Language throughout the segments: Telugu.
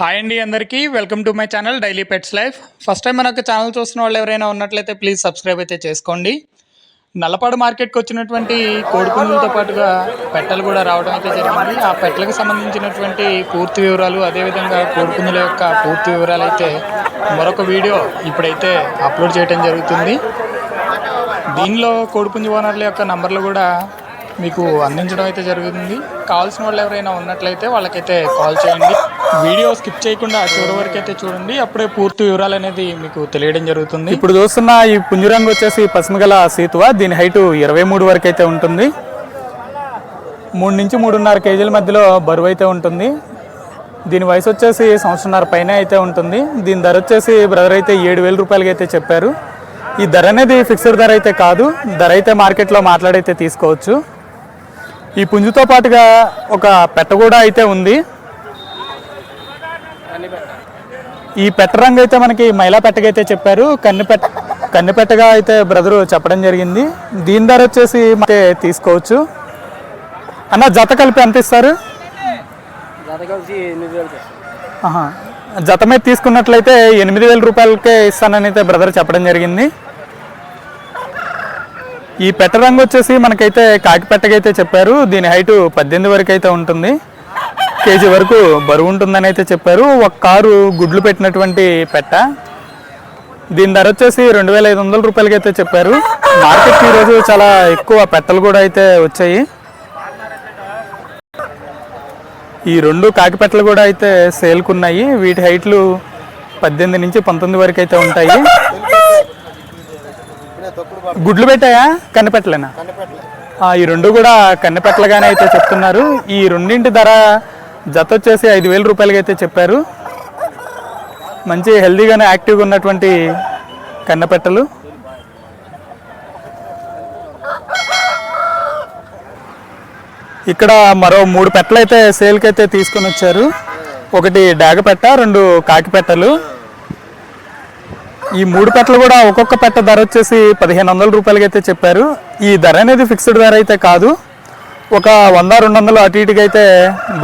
హాయ్ అండి అందరికీ. Welcome to my channel daily pets life first time మనకు ఛానల్ చూస్తున్న వాళ్ళు ఎవరైనా ఉన్నట్లయితే ప్లీజ్ సబ్స్క్రైబ్ అయితే చేసుకోండి. నల్లపాడు మార్కెట్కి వచ్చినటువంటి కోడిపుంజులతో పాటుగా పెట్టలు కూడా రావడం అయితే జరిగింది. ఆ పెట్టలకు సంబంధించినటువంటి పూర్తి వివరాలు అదేవిధంగా కోడిపుంజుల యొక్క పూర్తి వివరాలు అయితే మరొక వీడియో ఇప్పుడైతే అప్లోడ్ చేయడం జరుగుతుంది. దీనిలో కోడిపుంజు ఓనర్ల యొక్క నంబర్లు కూడా మీకు అందించడం అయితే జరుగుతుంది. కావాల్సిన వాళ్ళు ఎవరైనా ఉన్నట్లయితే వాళ్ళకైతే కాల్ చేయండి. వీడియో స్కిప్ చేయకుండా చివరి వరకు అయితే చూడండి. అప్పుడే పూర్తి వివరాలు అనేది మీకు తెలియడం జరుగుతుంది. ఇప్పుడు చూస్తున్న ఈ పుంజురంగు వచ్చేసి పసుమగల సీతువ. దీని హైట్ ఇరవై మూడు వరకు అయితే ఉంటుంది. మూడు నుంచి మూడున్నర కేజీల మధ్యలో బరువు అయితే ఉంటుంది. దీని వయసు వచ్చేసి సంవత్సరంన్నర పైన అయితే ఉంటుంది. దీని ధర వచ్చేసి బ్రదర్ అయితే ఏడు వేల రూపాయలకి అయితే చెప్పారు. ఈ ధర అనేది ఫిక్స్డ్ ధర అయితే కాదు. ధర అయితే మార్కెట్లో మాట్లాడైతే తీసుకోవచ్చు. ఈ పుంజుతో పాటుగా ఒక పెట్ట కూడా అయితే ఉంది. ఈ పెట్ట రంగు అయితే మనకి మైలా పెట్టకైతే చెప్పారు. కన్ను పెట్ట కన్ను పెట్టగా అయితే బ్రదరు చెప్పడం జరిగింది. దీని ధర వచ్చేసి అయితే తీసుకోవచ్చు. అన్న జత కలిపి ఎంత ఇస్తారు. జత మీద తీసుకున్నట్లయితే ఎనిమిది వేల రూపాయలకే ఇస్తానని అయితే బ్రదర్ చెప్పడం జరిగింది. ఈ పెట్ట రంగు వచ్చేసి మనకైతే కాకిపెట్టకైతే చెప్పారు. దీని హైటు పద్దెనిమిది వరకు అయితే ఉంటుంది. కేజీ వరకు బరువు ఉంటుందని అయితే చెప్పారు. ఒక కారు గుడ్లు పెట్టినటువంటి పెట్ట. దీని ధర వచ్చేసి రెండు వేల ఐదు వందల రూపాయలకి అయితే చెప్పారు. మార్కెట్ ఈరోజు చాలా ఎక్కువ పెట్టలు కూడా అయితే వచ్చాయి. ఈ రెండు కాకిపెట్టలు కూడా అయితే సేల్కు ఉన్నాయి. వీటి హైట్లు పద్దెనిమిది నుంచి పంతొమ్మిది వరకు అయితే ఉంటాయి. గుడ్లు పెట్టాయా? కన్నపెట్టలేనా? ఆ, ఈ రెండు కూడా కన్నెపెట్టలుగానే అయితే చెప్తున్నారు. ఈ రెండింటి ధర జత వచ్చేసి ఐదు వేల రూపాయలకి అయితే చెప్పారు. మంచి హెల్దీగానే యాక్టివ్గా ఉన్నటువంటి కన్నెపెట్టలు. ఇక్కడ మరో మూడు పెట్టలు అయితే సేల్కి అయితే తీసుకొని వచ్చారు. ఒకటి డాగ పెట్ట రెండు కాకి పెట్టలు. ఈ మూడు పెట్టలు కూడా ఒక్కొక్క పెట్ట ధర వచ్చేసి పదిహేను వందల రూపాయలకి అయితే చెప్పారు. ఈ ధర అనేది ఫిక్స్డ్ ధర అయితే కాదు. ఒక వంద రెండు వందలు అటు ఇటుగా అయితే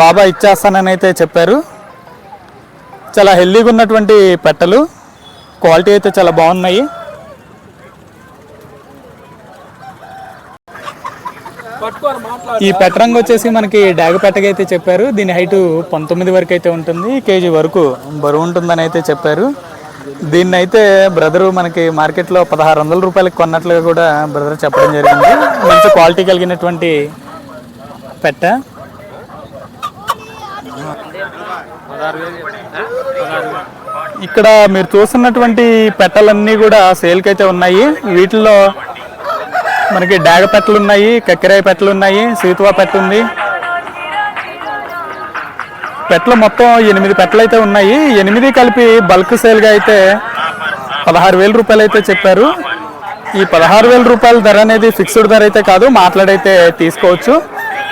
బాబా ఇచ్చేస్తానని అయితే చెప్పారు. చాలా హెల్దీగా ఉన్నటువంటి పెట్టలు. క్వాలిటీ అయితే చాలా బాగున్నాయి. ఈ పెట్టరంగు వచ్చేసి మనకి డాగ పెట్టగా అయితే చెప్పారు. దీని హైటు పంతొమ్మిది వరకు అయితే ఉంటుంది. కేజీ వరకు బరువు ఉంటుందని అయితే చెప్పారు. దీన్ని అయితే బ్రదరు మనకి మార్కెట్లో పదహారు వందల రూపాయలకి కొన్నట్లుగా కూడా బ్రదర్ చెప్పడం జరిగింది. మంచి క్వాలిటీ కలిగినటువంటి పెట్ట. ఇక్కడ మీరు చూస్తున్నటువంటి పెట్టలన్నీ కూడా సేల్కి అయితే ఉన్నాయి. వీటిల్లో మనకి డాగ పెట్టలు ఉన్నాయి కక్కెరాయ పెట్టలు ఉన్నాయి సీతువా పెట్ట ఉంది పెట్టలు మొత్తం ఎనిమిది పెట్టలు అయితే ఉన్నాయి. ఎనిమిది కలిపి బల్క్ సేల్గా అయితే పదహారు వేల రూపాయలు అయితే చెప్పారు. ఈ పదహారు వేల రూపాయల ధర అనేది ఫిక్స్డ్ ధర అయితే కాదు మాట్లాడైతే తీసుకోవచ్చు.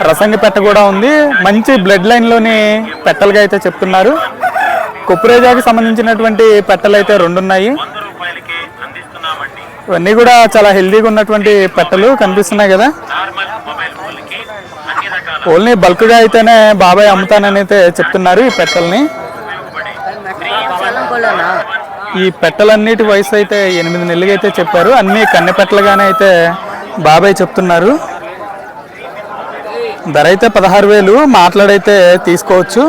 రసంగి పెట్ట కూడా ఉంది. మంచి బ్లడ్ లైన్లోని పెట్టలుగా అయితే చెప్తున్నారు. కుప్రేజాకి సంబంధించినటువంటి పెట్టలు అయితే రెండు ఉన్నాయి. ఇవన్నీ కూడా చాలా హెల్దీగా ఉన్నటువంటి పెట్టలు కనిపిస్తున్నాయి కదా. ఓన్లీ బల్క్గా అయితేనే బాబాయ్ అమ్ముతానని అయితే చెప్తున్నారు ఈ పెట్టల్ని. ఈ పెట్టలన్నిటి వయసు అయితే ఎనిమిది నెలలుగా అయితే చెప్పారు. అన్ని కన్నె పెట్టలుగానే అయితే బాబాయ్ చెప్తున్నారు. ధర అయితే పదహారు వేలు మాట్లాడైతే తీసుకోవచ్చు.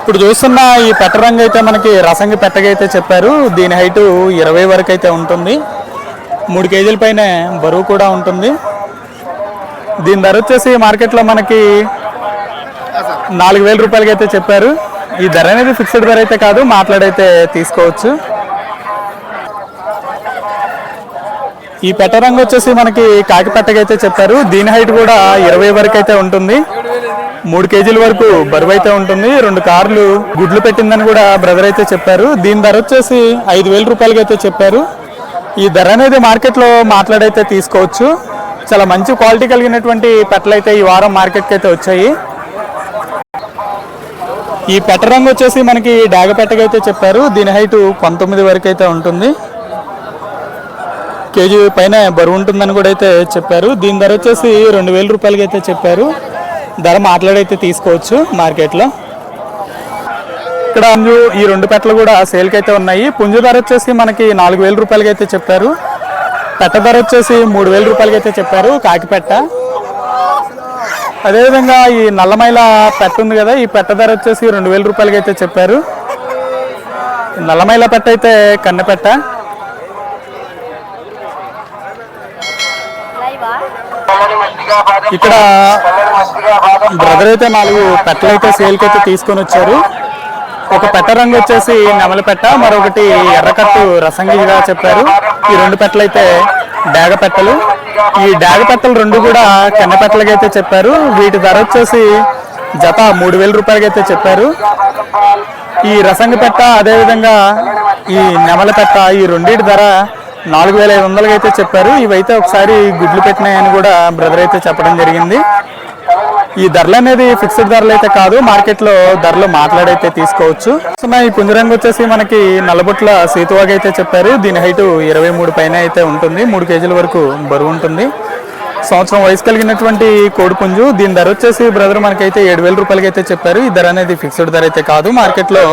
ఇప్పుడు చూస్తున్న ఈ పెట్ట రంగు అయితే మనకి రసంగి పెట్టగైతే చెప్పారు. దీని హైటు ఇరవై వరకు అయితే ఉంటుంది. మూడు కేజీల పైన బరువు కూడా ఉంటుంది. దీని ధర వచ్చేసి మార్కెట్లో మనకి నాలుగు వేల రూపాయలకి అయితే చెప్పారు. ఈ ధర అనేది ఫిక్స్డ్ ధర అయితే కాదు మాట్లాడైతే తీసుకోవచ్చు. ఈ పెట్ట రంగు వచ్చేసి మనకి కాకిపెట్టకైతే చెప్పారు. దీని హైట్ కూడా ఇరవై వరకు అయితే ఉంటుంది. మూడు కేజీల వరకు బరువు అయితే ఉంటుంది. రెండు కార్లు గుడ్లు పెట్టిందని కూడా బ్రదర్ అయితే చెప్పారు. దీని ధర వచ్చేసి ఐదు వేల రూపాయలకి అయితే చెప్పారు. ఈ ధర అనేది మార్కెట్లో మాట్లాడైతే తీసుకోవచ్చు. చాలా మంచి క్వాలిటీ కలిగినటువంటి పెట్టలు అయితే ఈ వారం మార్కెట్కి అయితే వచ్చాయి. ఈ పెట్ట రంగు వచ్చేసి మనకి డాగ పెట్టకైతే చెప్పారు. దీని హైట్ పంతొమ్మిది వరకు అయితే ఉంటుంది. కేజీ పైన బరువు ఉంటుందని కూడా అయితే చెప్పారు. దీని ధర వచ్చేసి రెండు వేల రూపాయలకి అయితే చెప్పారు. ధర మాట్లాడైతే తీసుకోవచ్చు మార్కెట్లో ఇక్కడ ఈ రెండు పెట్టలు కూడా సేల్కి అయితే ఉన్నాయి. పుంజు ధర వచ్చేసి మనకి నాలుగు వేల రూపాయలకి అయితే చెప్పారు. పెట్ట ధర వచ్చేసి మూడు వేల రూపాయలకి అయితే చెప్పారు. కాకిపెట్ట అదేవిధంగా ఈ నల్లమైల పెట్ట ఉంది కదా ఈ పెట్ట ధర వచ్చేసి రెండు వేల రూపాయలకి అయితే చెప్పారు. నల్లమైల పెట్ట అయితే కన్నెపెట్ట ఇక్కడ బ్రదర్ అయితే నాలుగు పెట్టలు అయితే సేల్కి అయితే తీసుకొని వచ్చారు. ఒక పెట్ట రంగు వచ్చేసి నెమలి పెట్ట మరొకటి ఎర్రకట్టు రసంగిగా చెప్పారు. ఈ రెండు పెట్టలు అయితే డాగ పెట్టలు. ఈ డాగ పెట్టలు రెండు కూడా కన్న అయితే చెప్పారు. వీటి ధర వచ్చేసి జత మూడు వేల రూపాయలకైతే చెప్పారు. ఈ రసంగి పెట్ట అదేవిధంగా ఈ నెమలి పెట్ట ఈ రెండింటి ధర నాలుగు వేల ఐదు వందలకైతే అయితే చెప్పారు. ఇవైతే ఒకసారి గుడ్లు పెట్టినాయని కూడా బ్రదర్ అయితే చెప్పడం జరిగింది. ఈ ధరలు అనేది ఫిక్స్డ్ ధరలు అయితే కాదు మార్కెట్లో ధరలు మాట్లాడైతే తీసుకోవచ్చు. సో ఈ పుంజరంగు వచ్చేసి మనకి నల్లబొట్ల సీతువాగ్ అయితే చెప్పారు. దీని హైట్ ఇరవై మూడు పైన అయితే ఉంటుంది. మూడు కేజీల వరకు బరువు ఉంటుంది. సంవత్సరం వయసు కలిగినటువంటి కోడిపుంజు దీని ధర వచ్చేసి బ్రదర్ మనకైతే ఏడు వేల రూపాయలకి అయితే చెప్పారు. ఈ ధర అనేది ఫిక్స్డ్ ధర అయితే కాదు. మార్కెట్లో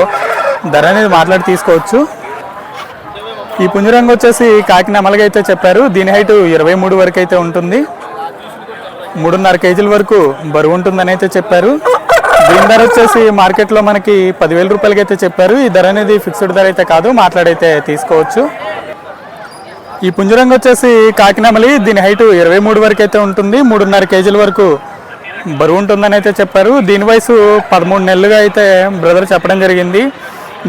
ధర అనేది మాట్లాడి తీసుకోవచ్చు. ఈ పుంజరంగు వచ్చేసి కాకినామలగా అయితే చెప్పారు. దీని హైట్ ఇరవై మూడు వరకు అయితే ఉంటుంది. మూడున్నర కేజీల వరకు బరువు ఉంటుందని అయితే చెప్పారు. దీని ధర వచ్చేసి మార్కెట్లో మనకి పదివేల రూపాయలకి అయితే చెప్పారు. ఈ ధర అనేది ఫిక్స్డ్ ధర అయితే కాదు మాట్లాడైతే తీసుకోవచ్చు. ఈ పుంజరంగు వచ్చేసి కాకినామలి దీని హైట్ ఇరవై మూడు వరకు అయితే ఉంటుంది. మూడున్నర కేజీల వరకు బరువు ఉంటుందని అయితే చెప్పారు. దీని వయసు పదమూడు నెలలుగా అయితే బ్రదర్ చెప్పడం జరిగింది.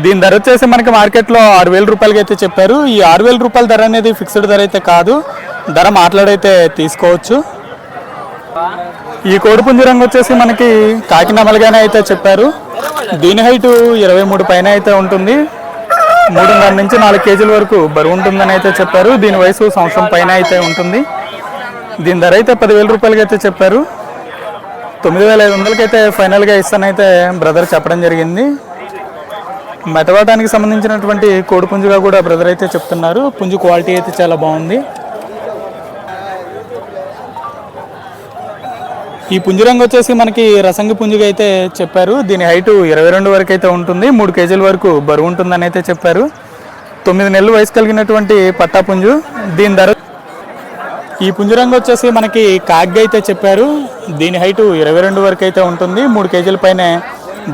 దీని ధర వచ్చేసి మనకి మార్కెట్లో ఆరు వేల రూపాయలకి అయితే చెప్పారు. ఈ ఆరు వేల రూపాయల ధర అనేది ఫిక్స్డ్ ధర అయితే కాదు. ధర మాట్లాడైతే తీసుకోవచ్చు. ఈ కోడిపుంజు రంగు వచ్చేసి మనకి కాకినామలుగానే అయితే చెప్పారు. దీని హైట్ ఇరవై మూడు పైన అయితే ఉంటుంది. మూడున్నర నుంచి నాలుగు కేజీల వరకు బరువు ఉంటుందని అయితే చెప్పారు. దీని వయసు సంవత్సరం పైన అయితే ఉంటుంది. దీని ధర అయితే పదివేల రూపాయలకి అయితే చెప్పారు. తొమ్మిది వేల ఐదు వందలకి అయితే ఫైనల్గా ఇస్తానైతే బ్రదర్ చెప్పడం జరిగింది. మెతవాటానికి సంబంధించినటువంటి కోడి పుంజుగా కూడా బ్రదర్ అయితే చెప్తున్నారు. పుంజు క్వాలిటీ అయితే చాలా బాగుంది. ఈ పుంజురంగు వచ్చేసి మనకి రసంగి పుంజుగా అయితే చెప్పారు. దీని హైట్ ఇరవై రెండు వరకు అయితే ఉంటుంది. మూడు కేజీల వరకు బరువు ఉంటుందని అయితే చెప్పారు. తొమ్మిది నెలలు వయసు కలిగినటువంటి పట్టా పుంజు. దీని ధర ఈ పుంజురంగు వచ్చేసి మనకి కాగ్గా అయితే చెప్పారు. దీని హైట్ ఇరవై రెండు వరకు అయితే ఉంటుంది. మూడు కేజీల పైన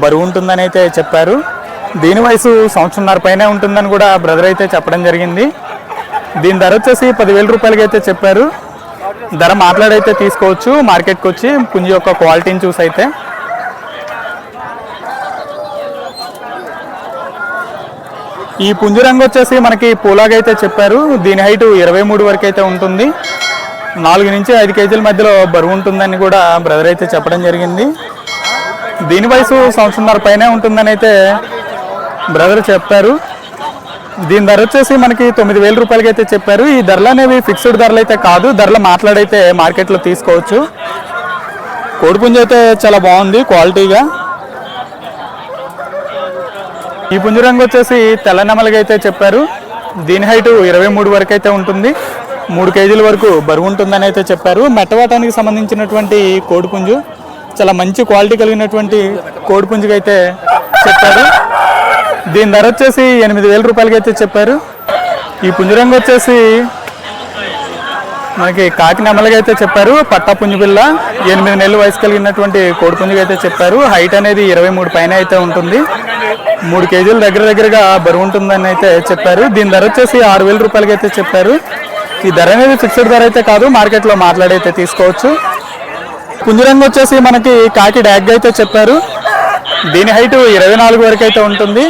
బరువు ఉంటుందని అయితే చెప్పారు. దీని వయసు సంవత్సరంన్నర పైనే ఉంటుందని కూడా బ్రదర్ అయితే చెప్పడం జరిగింది. దీని ధర వచ్చేసి పదివేల రూపాయలకి అయితే చెప్పారు. ధర మాట్లాడైతే తీసుకోవచ్చు. మార్కెట్కి వచ్చి పుంజు యొక్క క్వాలిటీని చూసి అయితే ఈ పుంజు రంగు వచ్చేసి మనకి పూలాగైతే అయితే చెప్పారు. దీని హైట్ ఇరవై మూడు వరకు అయితే ఉంటుంది. నాలుగు నుంచి ఐదు కేజీల మధ్యలో బరువు ఉంటుందని కూడా బ్రదర్ అయితే చెప్పడం జరిగింది. దీని వయసు సంవత్సరంన్నర పైనే ఉంటుందని అయితే బ్రదర్ చెప్పారు దీని ధర వచ్చేసి మనకి తొమ్మిది వేల రూపాయలకి అయితే చెప్పారు. ఈ ధరలు అనేవి ఫిక్స్డ్ ధరలు అయితే కాదు. ధరలు మాట్లాడైతే మార్కెట్లో తీసుకోవచ్చు. కోడిపుంజు అయితే చాలా బాగుంది క్వాలిటీగా. ఈ పుంజు రంగు వచ్చేసి తెల్ల అయితే చెప్పారు. దీని హైట్ ఇరవై మూడు వరకు అయితే ఉంటుంది. మూడు కేజీల వరకు బరువు ఉంటుందని అయితే చెప్పారు. మెట్టవాటానికి సంబంధించినటువంటి కోడిపుంజు చాలా మంచి క్వాలిటీ కలిగినటువంటి కోడిపుంజుగా అయితే చెప్పారు. దీని ధర వచ్చేసి ఎనిమిది వేల రూపాయలకి అయితే చెప్పారు. ఈ పుంజరంగు వచ్చేసి మనకి కాకి నెమలిగా అయితే చెప్పారు. పట్టా పుంజుపిల్ల ఎనిమిది నెలలు వయసు కలిగినటువంటి కోడి పుంజుకి అయితే చెప్పారు. హైట్ అనేది ఇరవై మూడు పైన అయితే ఉంటుంది. మూడు కేజీల దగ్గర దగ్గరగా బరువు ఉంటుందని అయితే చెప్పారు. దీని ధర వచ్చేసి ఆరు వేల రూపాయలకి అయితే చెప్పారు. ఈ ధర అనేది ఫిక్స్డ్ ధర అయితే కాదు మార్కెట్లో మాట్లాడైతే తీసుకోవచ్చు. పుంజరంగు వచ్చేసి మనకి కాకి డ్యాగ్ అయితే చెప్పారు. దీని హైట్ ఇరవై నాలుగు వరకు అయితే ఉంటుంది.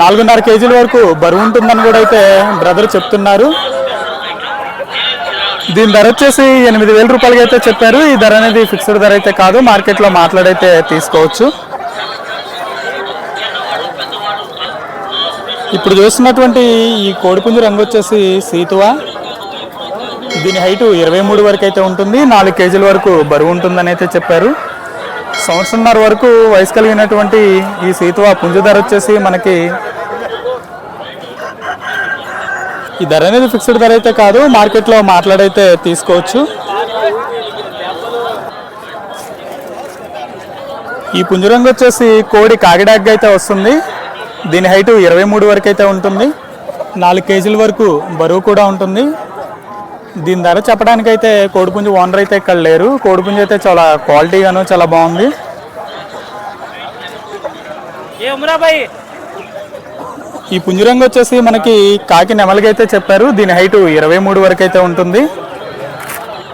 నాలుగున్నర కేజీల వరకు బరువు ఉంటుందని కూడా అయితే బ్రదర్ చెప్తున్నారు. దీని ధర వచ్చేసి ఎనిమిది వేల రూపాయలకి అయితే చెప్పారు. ఈ ధర అనేది ఫిక్స్డ్ ధర అయితే కాదు. మార్కెట్లో మాట్లాడైతే తీసుకోవచ్చు. ఇప్పుడు చూస్తున్నటువంటి ఈ కోడిపుంజు రంగు వచ్చేసి సీతువా. దీని హైటు ఇరవై మూడు వరకు అయితే ఉంటుంది. నాలుగు కేజీల వరకు బరువు ఉంటుందని అయితే చెప్పారు. సంవత్సరంన్నర వరకు వయసు కలిగినటువంటి ఈ సీతువ పుంజు ధర వచ్చేసి మనకి ఈ ధర అనేది ఫిక్స్డ్ ధర అయితే కాదు మార్కెట్లో మాట్లాడైతే తీసుకోవచ్చు. ఈ పుంజురంగు వచ్చేసి కోడి కాగిడాగ్గా అయితే వస్తుంది. దీని హైట్ ఇరవై మూడు వరకు అయితే ఉంటుంది. నాలుగు కేజీల వరకు బరువు కూడా ఉంటుంది. దీని ధర చెప్పడానికైతే కోడిపుంజు ఓనర్ అయితే ఇక్కడ లేరు. కోడిపుంజు అయితే చాలా క్వాలిటీగాను చాలా బాగుంది. ఈ పుంజురంగు వచ్చేసి మనకి కాకి నెమలిగా అయితే చెప్పారు. దీని హైట్ ఇరవై మూడు వరకు అయితే ఉంటుంది.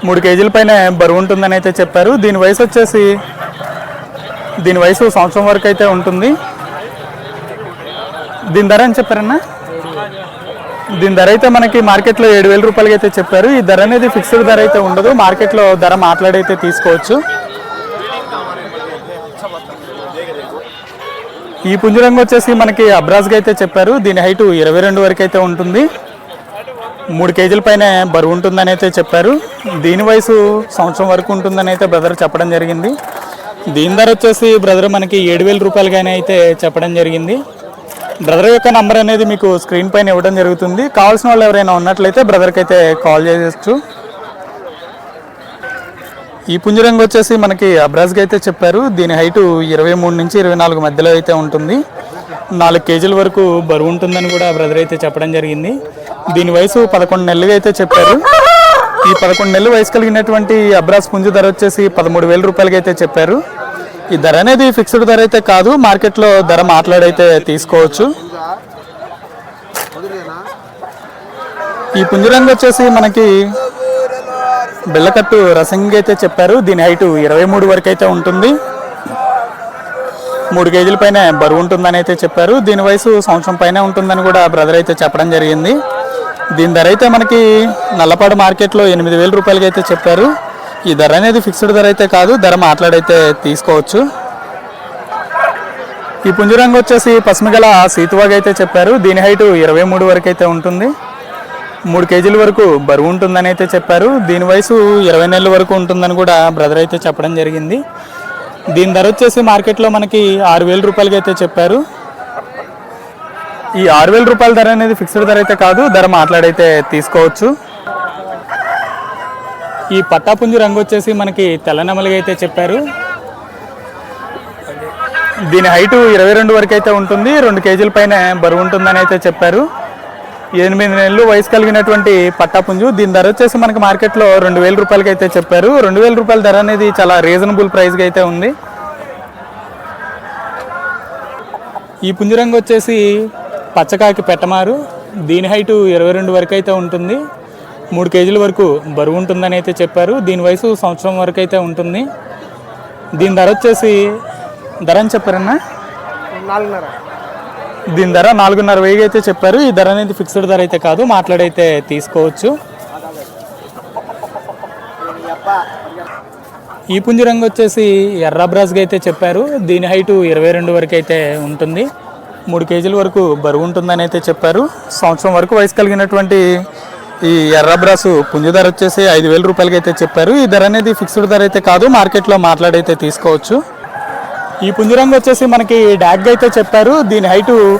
మూడు కేజీల పైన బరువు ఉంటుందని అయితే చెప్పారు. దీని వయసు వచ్చేసి దీని వయసు సంవత్సరం వరకు అయితే ఉంటుంది. దీని ధర అని చెప్పారన్నా? దీని ధర అయితే మనకి మార్కెట్లో ఏడు వేల రూపాయలకి అయితే చెప్పారు. ఈ ధర అనేది ఫిక్స్డ్ ధర అయితే ఉండదు. మార్కెట్లో ధర మాట్లాడైతే తీసుకోవచ్చు. ఈ పుంజరంగు వచ్చేసి మనకి అబ్రాజ్గా అయితే చెప్పారు. దీని హైట్ ఇరవై రెండు వరకు అయితే ఉంటుంది. మూడు కేజీల పైన బరువు ఉంటుందని అయితే చెప్పారు. దీని వయసు సంవత్సరం వరకు ఉంటుందని అయితే బ్రదర్ చెప్పడం జరిగింది. దీని ధర వచ్చేసి బ్రదర్ మనకి ఏడు వేల రూపాయలుగానే అయితే చెప్పడం జరిగింది. బ్రదర్ యొక్క నంబర్ అనేది మీకు స్క్రీన్ పైన ఇవ్వడం జరుగుతుంది. కావాల్సిన వాళ్ళు ఎవరైనా ఉన్నట్లయితే బ్రదర్కి అయితే కాల్ చేయొచ్చు. ఈ పుంజరంగు వచ్చేసి మనకి అబ్రాజ్గా అయితే చెప్పారు. దీని హైటు ఇరవై మూడు నుంచి ఇరవై నాలుగు మధ్యలో అయితే ఉంటుంది. నాలుగు కేజీల వరకు బరువు ఉంటుందని కూడా బ్రదర్ అయితే చెప్పడం జరిగింది. దీని వయసు పదకొండు నెలలుగా అయితే చెప్పారు. ఈ పదకొండు నెలలు వయసు కలిగినటువంటి అబ్రాజ్ పుంజు ధర వచ్చేసి పదమూడు వేల రూపాయలకి అయితే చెప్పారు. ఈ ధర అనేది ఫిక్స్డ్ ధర అయితే కాదు మార్కెట్లో ధర మాట్లాడైతే తీసుకోవచ్చు. ఈ పుంజరంగు వచ్చేసి మనకి బిల్లకట్టు రసంగి అయితే చెప్పారు. దీని హైటు ఇరవై మూడు వరకు అయితే ఉంటుంది. మూడు కేజీల పైన బరువు ఉంటుందని అయితే చెప్పారు. దీని వయసు సంవత్సరం పైన ఉంటుందని కూడా బ్రదర్ అయితే చెప్పడం జరిగింది. దీని ధర అయితే మనకి నల్లపాడు మార్కెట్లో ఎనిమిది వేల రూపాయలకి అయితే చెప్పారు. ఈ ధర అనేది ఫిక్స్డ్ ధర అయితే కాదు ధర మాట్లాడైతే తీసుకోవచ్చు. ఈ పుంజరంగు వచ్చేసి పసుమగల సీతువాగ్ అయితే చెప్పారు. దీని హైటు ఇరవై మూడు వరకు అయితే ఉంటుంది. మూడు కేజీల వరకు బరువు ఉంటుందని అయితే చెప్పారు. దీని వయసు ఇరవై నెలల వరకు ఉంటుందని కూడా బ్రదర్ అయితే చెప్పడం జరిగింది. దీని ధర వచ్చేసి మార్కెట్లో మనకి ఆరు వేల రూపాయలకి అయితే చెప్పారు. ఈ ఆరు వేల రూపాయల ధర అనేది ఫిక్స్డ్ ధర అయితే కాదు ధర మాట్లాడైతే తీసుకోవచ్చు. ఈ పట్టాపుంజు రంగు వచ్చేసి మనకి తెల్ల నెమలిగా అయితే చెప్పారు. దీని హైటు ఇరవై రెండు వరకు అయితే ఉంటుంది. రెండు కేజీల పైన బరువు ఉంటుందని అయితే చెప్పారు. ఎనిమిది నెలలు వయసు కలిగినటువంటి పట్టాపుంజు దీని ధర వచ్చేసి మనకి మార్కెట్లో రెండు వేల రూపాయలకి అయితే చెప్పారు. రెండు వేల రూపాయల ధర అనేది చాలా రీజనబుల్ ప్రైస్గా అయితే ఉంది. ఈ పుంజరంగు వచ్చేసి పచ్చకాకి పెట్టమారు. దీని హైటు ఇరవై రెండు వరకు అయితే ఉంటుంది. మూడు కేజీల వరకు బరువు ఉంటుందని అయితే చెప్పారు. దీని వయసు సంవత్సరం వరకు అయితే ఉంటుంది. దీని ధర వచ్చేసి ధర అని చెప్పారన్నా? నాలుగున్నర. దీని ధర నాలుగున్నర వెయ్యి అయితే చెప్పారు. ఈ ధర అనేది ఫిక్స్డ్ ధర అయితే కాదు. మాట్లాడైతే తీసుకోవచ్చు. ఈ పుంజు రంగు వచ్చేసి ఎర్ర బ్రాస్గా అయితే చెప్పారు. దీని హైటు ఇరవై రెండు వరకు అయితే ఉంటుంది. మూడు కేజీల వరకు బరువు ఉంటుందని అయితే చెప్పారు. సంవత్సరం వరకు వయసు కలిగినటువంటి ఈ ఎర్ర బ్రాసు పుంజు ధర వచ్చేసి ఐదు వేల రూపాయలకి అయితే చెప్పారు. ఈ ధర అనేది ఫిక్స్డ్ ధర అయితే కాదు మార్కెట్లో మాట్లాడైతే తీసుకోవచ్చు. ఈ పుంజరంగు వచ్చేసి మనకి డాగ్ అయితే చెప్పారు. దీని హైటు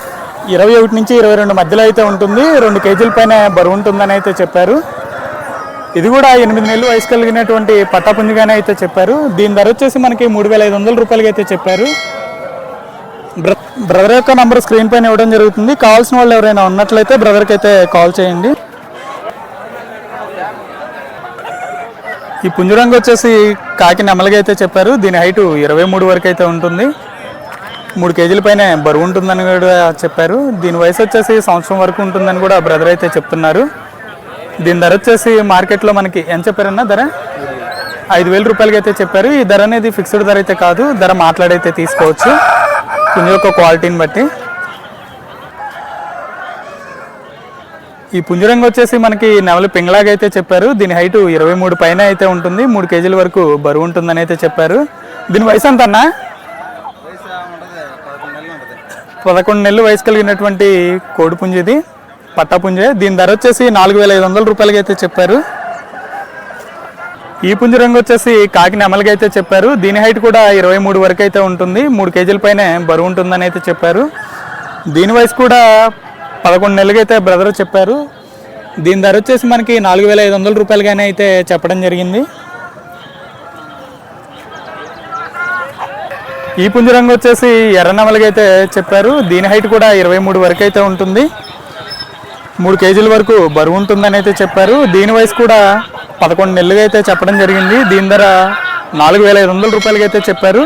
ఇరవై ఒకటి నుంచి ఇరవై రెండు మధ్యలో అయితే ఉంటుంది. రెండు కేజీల పైన బరువు ఉంటుందని అయితే చెప్పారు. ఇది కూడా ఎనిమిది నెలలు వయసు కలిగినటువంటి పట్టాపుంజిగానే అయితే చెప్పారు. దీని ధర వచ్చేసి మనకి మూడు వేల ఐదు వందల రూపాయలకి అయితే చెప్పారు. బ్ర- బ్రదర్ యొక్క నంబర్ స్క్రీన్ పైన ఇవ్వడం జరుగుతుంది. కావాల్సిన వాళ్ళు ఎవరైనా ఉన్నట్లయితే బ్రదర్కి అయితే కాల్ చేయండి. ఈ పుంజురంగు వచ్చేసి కాకి నెమలిగా అయితే చెప్పారు. దీని హైట్ ఇరవై మూడు వరకు అయితే ఉంటుంది. మూడు కేజీల పైన బరువు ఉంటుందని కూడా చెప్పారు. దీని వయసు వచ్చేసి సంవత్సరం వరకు ఉంటుందని కూడా బ్రదర్ అయితే చెప్తున్నారు. దీని ధర వచ్చేసి మార్కెట్లో మనకి ఎంత చెప్పారన్నా ధర? ఐదు వేల రూపాయలకి అయితే చెప్పారు. ఈ ధర అనేది ఫిక్స్డ్ ధర అయితే కాదు. ధర మాట్లాడైతే తీసుకోవచ్చు. పుంజు యొక్క క్వాలిటీని బట్టి. ఈ పుంజరంగు వచ్చేసి మనకి నెమలి పింగళాగా అయితే చెప్పారు. దీని హైట్ ఇరవై మూడు పైన అయితే ఉంటుంది. మూడు కేజీల వరకు బరువు ఉంటుందని అయితే చెప్పారు. దీని వయసు ఎంత అన్నా? పదకొండు నెలలు వయసు కలిగినటువంటి కోడిపుంజు ఇది. పట్టాపుంజే దీని ధర వచ్చేసి నాలుగు వేల ఐదు వందల రూపాయలకి అయితే చెప్పారు. ఈ పుంజరంగు వచ్చేసి కాకి నెమలిగా అయితే చెప్పారు. దీని హైట్ కూడా ఇరవై మూడు వరకు అయితే ఉంటుంది. మూడు కేజీల పైన బరువు ఉంటుందని అయితే చెప్పారు. దీని వయసు కూడా పదకొండు నెలలకైతే అయితే బ్రదర్ చెప్పారు. దీని ధర వచ్చేసి మనకి నాలుగు వేల ఐదు వందల రూపాయలుగానే అయితే చెప్పడం జరిగింది. ఈ పుంజరంగు వచ్చేసి ఎర్రనమలకి అయితే చెప్పారు. దీని హైట్ కూడా ఇరవై మూడు వరకు అయితే ఉంటుంది. మూడు కేజీల వరకు బరువు ఉంటుందని అయితే చెప్పారు. దీని వయసు కూడా పదకొండు నెలలుగా అయితే చెప్పడం జరిగింది. దీని ధర నాలుగు వేల ఐదు వందల రూపాయలకి అయితే చెప్పారు.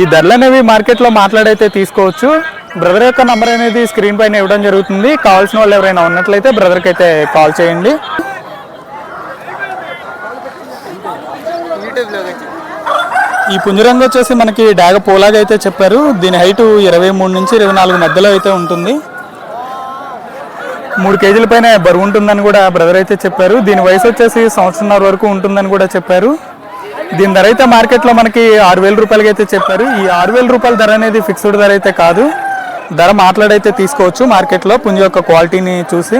ఈ ధరలు అనేవి మార్కెట్లో మాట్లాడైతే తీసుకోవచ్చు. బ్రదర్ యొక్క నంబర్ అనేది స్క్రీన్ పైన ఇవ్వడం జరుగుతుంది. కావాల్సిన వాళ్ళు ఎవరైనా ఉన్నట్లయితే బ్రదర్కి అయితే కాల్ చేయండి. ఈ పుంజరంగు వచ్చేసి మనకి డాగ పోలాగా అయితే చెప్పారు. దీని హైట్ ఇరవై మూడు నుంచి ఇరవై నాలుగు మధ్యలో అయితే ఉంటుంది. మూడు కేజీల పైన బరువు ఉంటుందని కూడా బ్రదర్ అయితే చెప్పారు. దీని వయసు వచ్చేసి సంవత్సరంన్నర వరకు ఉంటుందని కూడా చెప్పారు. దీని ధర అయితే మార్కెట్లో మనకి ఆరు వేల రూపాయలకి అయితే చెప్పారు. ఈ ఆరు వేల రూపాయల ధర అనేది ఫిక్స్డ్ ధర అయితే కాదు. ధర మాట్లాడైతే తీసుకోవచ్చు మార్కెట్లో పుంజ యొక్క క్వాలిటీని చూసి